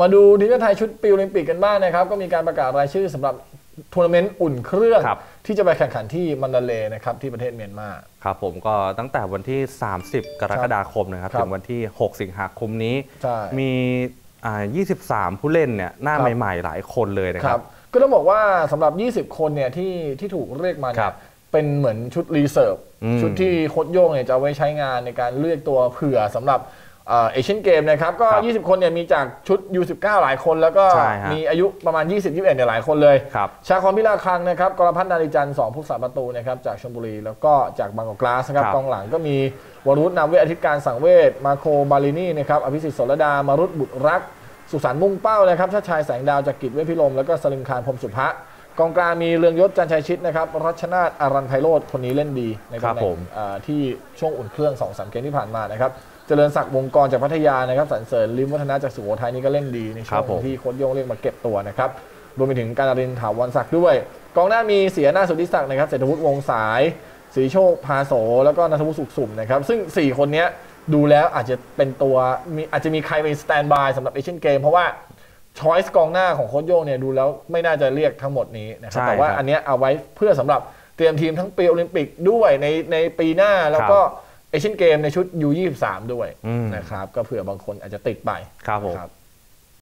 มาดูทีมชาติไทยชุดปีโอลิมปิกกันบ้างนะครับ ก็มีการประกาศรายชื่อสำหรับทัวร์นาเมนต์อุ่นเครื่องครับที่จะไปแข่งขันที่มันดาเลย์นะครับที่ประเทศเมียนมาครับผมก็ตั้งแต่วันที่ 30 กรกฎาคมนะครับครับถึงวันที่ 6 สิงหาคมนี้ใช่มีอ่า23 ผู้เล่นเนี่ยหน้าครับใหม่ ๆ หลายคนเลยนะคครัรับบก็ต้องบอกว่าสำหรับ 20 คนเนี่ยที่ที่ถูกเรียกมาคเนี่รัยบเป็นเหมือนชุดรีเซิร์ฟอืมชุดที่โค้ชโย่งเนี่ยจะเอาไว้ใช้งานในการเลือกตัวเผื่อสำหรับ เอเชียนเกมนะครับก็ ครับ20 คนเนี่ยมีจากชุด U19 หลายคน แล้วก็ใช่ฮะมีอายุประมาณ 20-21เนี่ยหลายคนเลยครับ ชาคอนพิลาคังนะครับกรพัฒน์นาริจันทร์สองผู้สาประตูนะครับจากชลบุรี แล้วก็จากบางกอกกลาสนะครับครับ กองหลังก็มีวรุษนามเวทอาทิตย์การสังเวชมาโคบาลินีนะครับอภิสิทธิ์โสรดามารุตบุตรรัก สุสานมุ่งเป้านะครับชาติชายแสงดาวจากกิจเวชพิรมแล้วก็สลึงคารพรหมสุภะ กองกลางมีเรืองยศจันชัยชิตนะครับรัชนาทอารันไพโรธคนนี้เล่นดีในครัตำบแหน่ผงมอ่าที่ช่วงอุ่นเครื่อง2อสเกมที่ผ่านมานะครับเจริญศักดิ์วงกรจากพัทยานะครับสันเสริญลิมวัฒนาจากสุโขทัยนี่ก็เล่นดีในช่ครัวบผมงที่โค้ชโย่งเรียกมาเก็บตัวนะครับรวมไปถึงการรินถาวรศักดิ์ด้วย กองหน้ามีเสียหน้าสุทธิศักดิ์นะครับเศรษฐวุฒิวงศ์สายศรีโชคพาโสแล้วก็นัทวุฒิสุขสุ่มนะครับซึ่ง 4 คนเนี้ยดูแล้วอาจจะเป็นตัวมีอาจจะมีใครเป็นสแตนบายสำหรับเอเชียนเกมเพราะว่า ช้อยส์กองหน้าของโค้ชโย่งเนี่ยดูแล้วไม่น่าจะเรียกทั้งหมดนี้นะครับ ใช่แต่ว่าครับ อันเนี้ยเอาไว้เพื่อสำหรับเตรียมทีมทั้งปีโอลิมปิกด้วยในในปีหน้าแล้วก็เอเชียนเกมในชุด U23 ด้วยอืม นะครับ ก็เผื่อบางคนอาจจะติดไปครับผม ครับ